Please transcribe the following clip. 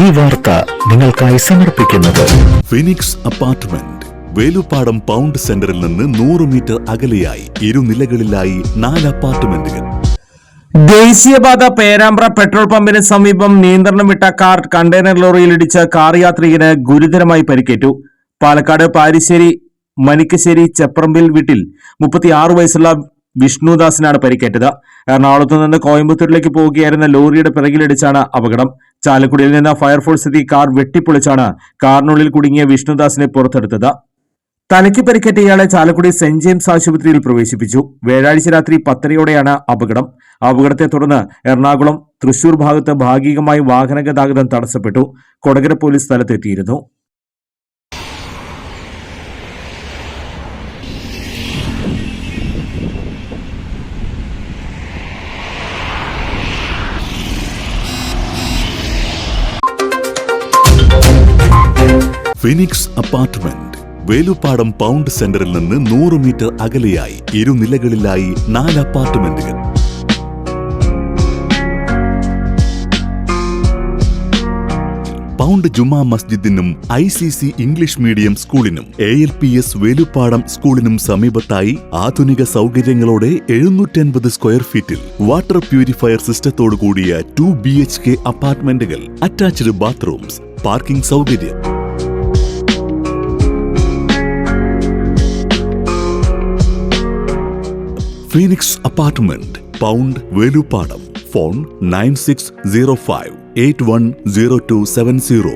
ഈ വാർത്ത നിങ്ങൾക്കായി സമർപ്പിക്കുന്നത്. ഫിനിക്സ് അപ്പാർട്ട്മെന്റ് വേലുപ്പാടം പൗണ്ട് സെന്ററിൽ നിന്ന് നൂറ് മീറ്റർ അകലെയായി ഇരുനിലകളിലായി നാല് അപ്പാർട്ട്മെന്റുകൾ ദേശീയപാത പേരാമ്പ്ര പെട്രോൾ പമ്പിന് സമീപം നിയന്ത്രണം വിട്ട കാർ കണ്ടെയ്നർ ലോറിയിലിടിച്ച് കാർ യാത്രികന് ഗുരുതരമായി പരിക്കേറ്റു. പാലക്കാട് പാരിശ്ശേരി മനിക്കശ്ശേരി ചെപ്രമ്പിൽ വീട്ടിൽ മുപ്പത്തിയാറ് വയസ്സുള്ള വിഷ്ണുദാസിനാണ് പരിക്കേറ്റത്. എറണാകുളത്ത് നിന്ന് കോയമ്പത്തൂരിലേക്ക് പോവുകയായിരുന്ന ലോറിയുടെ പിറകിലിടിച്ചാണ് അപകടം. ചാലക്കുടിയിൽ നിന്ന് ഫയർഫോഴ്സ് എത്തി കാർ വെട്ടിപ്പൊളിച്ചാണ് കാറിനുള്ളിൽ കുടുങ്ങിയ വിഷ്ണുദാസിനെ പുറത്തെടുത്തത്. തലയ്ക്ക് പരിക്കേറ്റ ഇയാളെ ചാലക്കുടി സെന്റ് ജെയിംസ് ആശുപത്രിയിൽ പ്രവേശിപ്പിച്ചു. വ്യാഴാഴ്ച രാത്രി പത്തരയോടെയാണ് അപകടം. അപകടത്തെ തുടർന്ന് എറണാകുളം തൃശൂർ ഭാഗത്ത് ഭാഗികമായി വാഹന ഗതാഗതം തടസ്സപ്പെട്ടു. Kodakara police സ്ഥലത്തെത്തിയിരുന്നു. Phoenix apartment. Veluppadam pound സെന്ററിൽ നിന്ന് നൂറ് മീറ്റർ അകലെയായി ഇരുനിലകളിലായി നാല് അപ്പാർട്ട്മെന്റുകൾ. Pound Juma മസ്ജിദിനും I C C English medium സ്കൂളിനും A L P S Velupadam സ്കൂളിനും സമീപത്തായി ആധുനിക സൗകര്യങ്ങളോടെ എഴുന്നൂറ്റൻപത് സ്ക്വയർ ഫീറ്റിൽ വാട്ടർ പ്യൂരിഫയർ സിസ്റ്റത്തോടു കൂടിയ two B H K അപ്പാർട്ട്മെന്റുകൾ attached bathrooms parking സൗകര്യം. Phoenix apartment pound Veluppadam phone nine six zero five eight one zero two seven zero